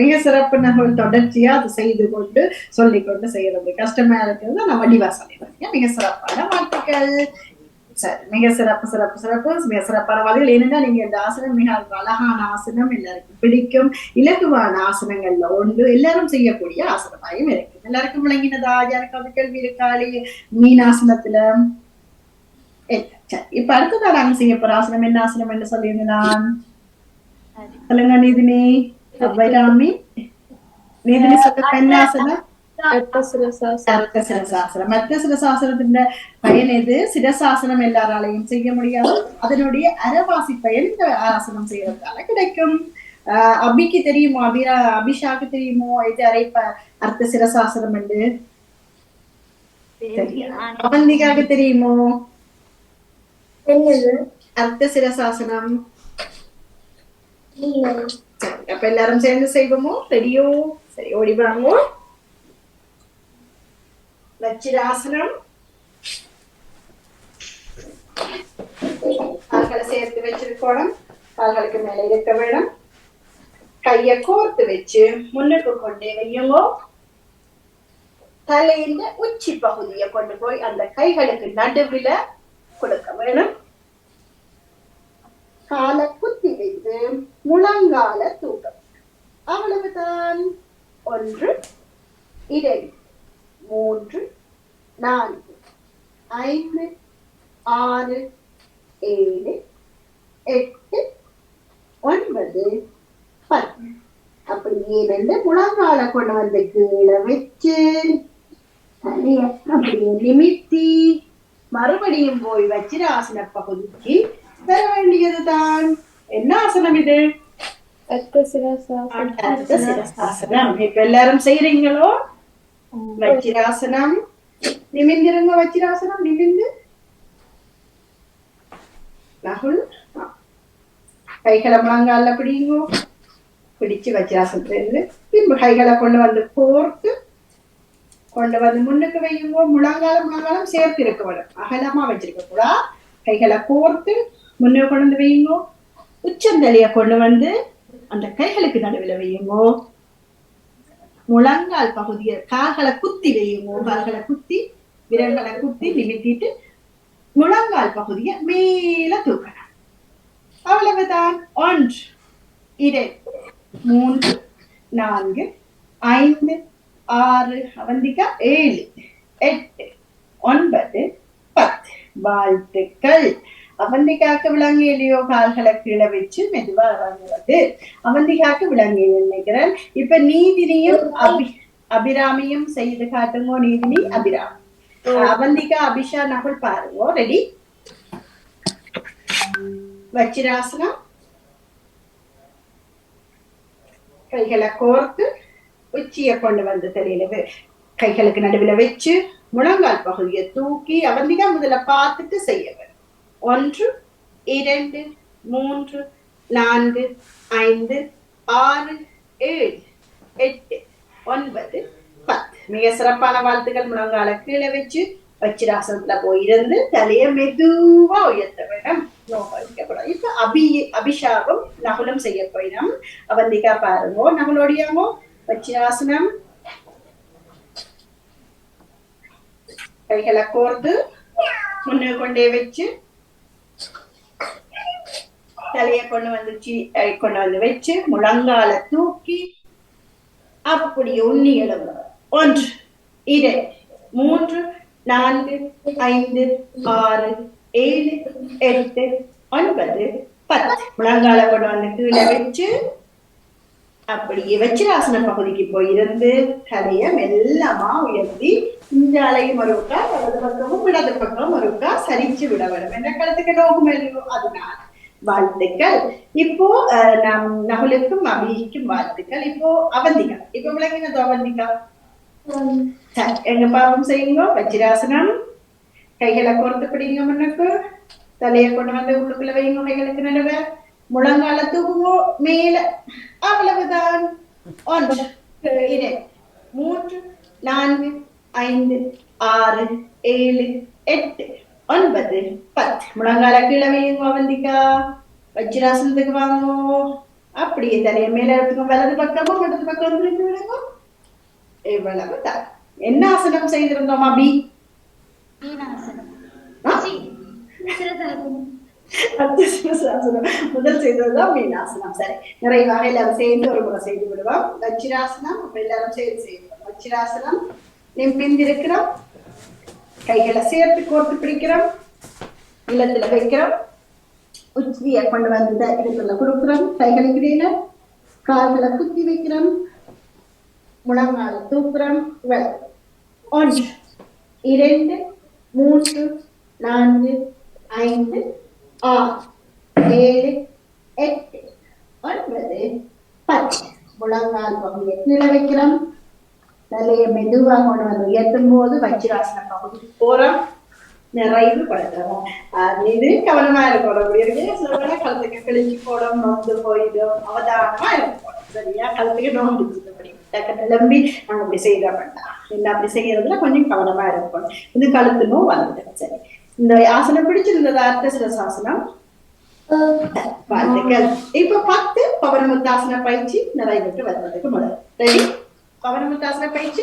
மிக சிறப்பு நகல் தொடர்ச்சியா அதை செய்து கொண்டு சொல்லிக் கொண்டு செய்யறது. கஷ்டமா இருக்கிறது வடிவா சொல்லிடுறேன் மிக சிறப்பான வாழ்த்துக்கள் சரி மிக சிறப்பு சிறப்பு சிறப்பு. மிக சிறப்பான வகையில் என்னன்னா நீங்க இந்த ஆசனம் மிக அழகான ஆசனம் எல்லாருக்கும் பிடிக்கும். இலகுவான ஆசனங்கள்ல ஒன்று எல்லாரும் செய்யக்கூடிய ஆசனமாயும் இருக்கு எல்லாருக்கும் விளங்கினதா? யாருக்காவது கேள்வி இருக்காளி மீனாசனத்துல இப்ப அடுத்ததா நாங்க செய்ய போற ஆசனம் என்ன ஆசனம் என்ன சொல்லியிருந்தான் சொல்லுங்க நீதினி. சிரசாசனம் அர்த்த சிரசாசனத்தின் பயன் எது சிரசாசனம் எல்லாராலையும் செய்ய முடியாது அதனுடைய அரைவாசி பயன் இந்த ஆசனம் செய்யறதால கிடைக்கும் ஆஹ் அபிக்கு தெரியுமோ அபிரா அபிஷாக்கு தெரியுமோ இது அரைப்ப அர்த்த சிரசாசனம் என்று அவந்திகாக்கு தெரியுமோ என்னது அர்த்த சிரசாசனம் அப்ப எல்லாரும் சேர்ந்து செய்வோமோ ரெடியோ சரி ஓடி வாங்குவோம் வச்சிராசனம் கால்களை சேர்த்து வச்சிருக்கணும் கால்களுக்கு மேல இருக்க வேணும் கைய கோர்த்து வச்சு முன்னுக்கு கொண்டே வையுங்கோ தலையின் உச்சி பகுதியை கொண்டு போய் அந்த கைகளுக்கு நடுவில் கொடுக்க வேணும் காலை குத்தி வைத்து முழங்கால தூக்கம். அவ்வளவுதான் ஒன்று இரண்டு மூன்று நான்கு. ஐந்து ஆறு ஏழு எட்டு ஒன்பது பத்து. அப்படியே ரெண்டு முழங்கால கொண்டு வந்து கீழே வச்சு அப்படியே நிமித்தி மறுபடியும் போய் வச்சிராசன பகுதிக்கு வர வேண்டியதுதான். என்ன ஆசனம் இது? அர்த்த சிரசாசனம். இப்ப எல்லாரும் செய்யறீங்களோ வச்சிராசனம். நிமிந்திருங்க வச்சிராசனம். நிமிந்து. ராகுல் ஆ. கைகளை முழங்கால பிடிங்கோ. பிடிச்சு வச்சிராசனத்துல இருந்து பின்பு கைகளை கொண்டு வந்து கோர்த்து கொண்டு வந்து முன்னுக்கு வையுங்கோ. முழங்காலம் முழங்காலம் சேர்த்து இருக்க வேணும். அகலமா வச்சிருக்க கூடா கைகளை கோர்த்து முன்னே கொண்டு வந்து வையுங்கோ உச்சந்தலைய கொண்டு வந்து அந்த கைகளுக்கு நடுவில் வையுங்கோ. முழங்கால் பகுதியை கால்களை குத்தி வையுங்கோ. கால்களை குத்தி விரல்களை குத்தி நிமித்திட்டு முழங்கால் பகுதியை மேல தூக்கணும். அவ்வளவுதான். ஒன்று இரண்டு மூன்று நான்கு ஐந்து ஆறு அவந்திக்கா ஏழு எட்டு ஒன்பது பத்து. வாழ்த்துக்கள். அவந்திகாக்கு விளங்கியலையோ கால்களை கீழே வச்சு மெதுவா இறங்குவது அவந்திகாக்கு விளங்கி நினைக்கிறேன். இப்ப நீதினியும் அபி அபிராமியும் செய்து காட்டுங்கோ நீதினி? அபிராமி. அவந்திகா அபிஷா நகுல் பாருங்க. ரெடி வச்சிராசனம். கைகளை கோர்த்து உச்சியை கொண்டு வந்து தெரியல கைகளுக்கு நடுவுல வச்சு முழங்கால் பகுதியை தூக்கி அவந்திகா முதல்ல பார்த்துட்டு செய்ய வேண்டும் ஒன்று இரண்டு மூன்று நான்கு ஐந்து ஆறு ஏழு எட்டு ஒன்பது பத்து. மிக சிறப்பான வாழ்த்துக்கள் முழங்கால கீழே வச்சு வச்சிராசனத்துல போயிருந்து தலைய மெதுவா உயர்த்த வேணும். நோக்கக்கூடாது இப்ப அபி அபிஷாகம் நகுலம் செய்ய போயிடும் அவந்திகா பாருங்க நகுலோடியாமோ வச்சிராசனம். கைகளை கோர்த்து முன்னே கொண்டே வச்சு தலைய கொண்டு வந்துச்சு கொண்டு வந்து வச்சு முழங்கால தூக்கி அப்படி உண்ணி எழுவு ஒன்று இது மூன்று நான்கு ஐந்து ஆறு ஏழு எட்டு ஒன்பது பத்து. முழங்கால கொண்டு வந்து கீழே வச்சு அப்படியே வச்சிராசன பகுதிக்கு போயிருந்து தலைய மெல்லமா உயர்த்தி இந்த அலையும் ஒருக்கா வலது பக்கமும் இடது பக்கம் ஒருக்கா சரிச்சு விட வேண்டும். என்ன கருத்துக்கு நோகும் இல்லையோ அதனால வாழ்த்துக்கள். இப்போ நம் நகுலுக்கும் அபிக்கும் வாழ்த்துக்கள் இப்போ அவந்திகா இப்போ விளங்கினது அவந்திகா சரி, எங்க பாவம் செய்யுங்க வஜ்ராசனம் கைகளை கோர்த்து பிடிங்க முன்னுக்கு தலையை கொண்டு வந்து உள்ளுக்குள்ள வைங்க கைகளுக்கு நிலவ முழங்கால தூக்குங்கோ மேல அவ்வளவுதான் ஒன்று இரண்டு மூன்று நான்கு ஐந்து ஆறு ஏழு எட்டு ஒன்பது பத்து முழங்கால கீழே வையுங்க அவந்திக்கா வஜ்ராசனத்துக்கு வாங்கோ அப்படியே தலையை மேல எடுத்துக்கோ வலது பக்கமும் இடது பக்கம் திருப்பி விடுங்க இவ்வளவு தான் என்ன ஆசனம் செய்திருந்தோம் அபி முதல் செய்ததுதான் மீனாசனம் சரி நிறைவாக எல்லாரும் சேர்ந்து ஒரு முறை செய்து விடுவோம் வச்சிராசனம் அப்ப எல்லாரும் சேர்ந்து செய்வோம் வச்சிராசனம் நிம்பிந்திருக்கிறோம் கைகளை சேர்த்து கோர்த்து பிடிக்கிறோம். இல்லத்துல வைக்கிறோம். உச்சியை கொண்டு வந்து இடத்துல கொடுக்குறோம். கைகளுக்கு இடையில கால்களை குத்தி வைக்கிறோம். முழங்கால தூக்குறோம். ஒன்று இரண்டு மூன்று நான்கு ஐந்து ஆறு ஏழு எட்டு ஒன்பது பத்து. முழங்கால் பகுதியை கீழே வைக்கிறோம். தலையை மெதுவா கொண்டு வந்து உயர்த்தும் போது வச்சிராசன பகுதிக்கு போறோம். நிறைவு படுத்துறோம். அது இது கவனமா இருக்கணும். அப்படி இருக்கு சில வேளை கழுத்துக்கு கிழிச்சு போடும் நொந்து போயிடும் அவதானமா இருக்கும் சரியா? கழுத்துக்கு நோண்டு அப்படி டக்கு நிலம்பி நாங்க அப்படி செய்ய வேண்டாம். இல்லை அப்படி செய்யறதுல கொஞ்சம் கவனமா இருக்கணும். இது கழுத்து நோய் வந்துடும் சரி. இந்த ஆசனம் பிடிச்சிருந்ததா? அர்த்த சிரசாசனம். வாழ்த்துக்கள் இப்ப பத்து பவனமுத்தாசன பயிற்சி நிறைவேற்று வருவதற்கு முதல். ரெடி பவனமுத்தாசன பயிற்சி